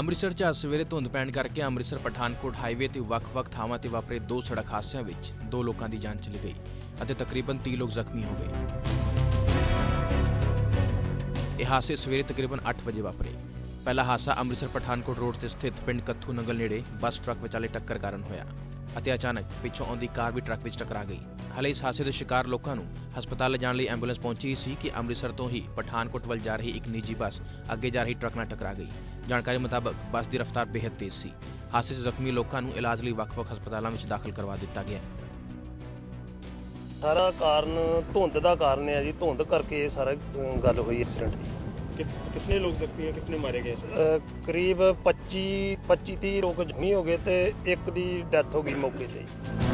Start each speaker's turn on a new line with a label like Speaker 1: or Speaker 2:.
Speaker 1: ਅੰਮ੍ਰਿਤਸਰ 'ਚ ਅੱਜ ਸਵੇਰੇ ਧੁੰਦ ਪੈਣ ਕਰਕੇ ਅੰਮ੍ਰਿਤਸਰ, ਪਠਾਨਕੋਟ ਹਾਈਵੇ ਤੇ ਵੱਖ-ਵੱਖ ਥਾਵਾਂ ਤੇ ਵਾਪਰੇ ਦੋ ਸੜਕ ਹਾਦਸਿਆਂ ਵਿੱਚ ਦੋ ਲੋਕਾਂ ਦੀ ਜਾਨ ਚਲੀ ਗਈ ਅਤੇ ਤਕਰੀਬਨ 30 ਲੋਕ ਜ਼ਖਮੀ ਹੋ ਗਏ। ਇਹ ਹਾਦਸੇ ਸਵੇਰੇ ਤਕਰੀਬਨ 8 ਵਜੇ ਵਾਪਰੇ। ਪਹਿਲਾ ਹਾਦਸਾ ਅੰਮ੍ਰਿਤਸਰ, ਪਠਾਨਕੋਟ ਰੋਡ ਤੇ ਸਥਿਤ ਪਿੰਡ ਕੱਥੂ ਨੰਗਲ ਨੇੜੇ ਬੱਸ ਟਰੱਕ ਵਿਚਾਲੇ ਟੱਕਰ ਕਾਰਨ ਹੋਇਆ। ਅਤੇ ਅਚਾਨਕ ਪਿੱਛੋਂ ਆਉਂਦੀ ਕਾਰ ਵੀ ਟਰੱਕ ਵਿੱਚ ਟਕਰਾ ਗਈ। ਹਲੇ ਇਸ ਹਾਦਸੇ ਦੇ ਸ਼ਿਕਾਰ ਲੋਕਾਂ ਨੂੰ ਹਸਪਤਾਲ ਲਿਜਾਣ ਲਈ ਐਂਬੂਲੈਂਸ ਪਹੁੰਚੀ ਸੀ ਕਿ ਅੰਮ੍ਰਿਤਸਰ ਤੋਂ ਹੀ ਪਠਾਨਕੋਟ ਵੱਲ ਜਾ ਰਹੀ ਇੱਕ ਨਿੱਜੀ ਬੱਸ ਅੱਗੇ ਜਾ ਰਹੀ ਟਰੱਕ ਨਾਲ ਟਕਰਾ ਗਈ। ਜਾਣਕਾਰੀ ਮੁਤਾਬਕ ਬੱਸ ਦੀ ਰਫ਼ਤਾਰ ਬੇਹੱਦ ਤੇਜ਼ ਸੀ। ਹਾਦਸੇ 'ਚ ਜ਼ਖਮੀ ਲੋਕਾਂ ਨੂੰ ਇਲਾਜ ਲਈ ਵੱਖ-ਵੱਖ ਹਸਪਤਾਲਾਂ ਵਿੱਚ ਦਾਖਲ ਕਰਵਾ ਦਿੱਤਾ ਗਿਆ।
Speaker 2: ਸਾਰਾ ਕਾਰਨ ਧੁੰਦ ਦਾ ਕਾਰਨ ਹੈ ਜੀ। ਧੁੰਦ ਕਰਕੇ ਇਹ ਸਾਰਾ ਗੱਲ ਹੋਈ ਐਕਸੀਡੈਂਟ ਦੀ।
Speaker 3: कित- कितने लोग जख्मी हैं कितने मारे गए इसमें
Speaker 2: ਅ, ਕਰੀਬ 25 25 30 ਲੋਕ ਜ਼ਖਮੀ ਹੋ ਗਏ ਤੇ ਇੱਕ ਦੀ ਡੈਥ ਹੋ ਗਈ ਮੌਕੇ ਤੇ ਹੀ।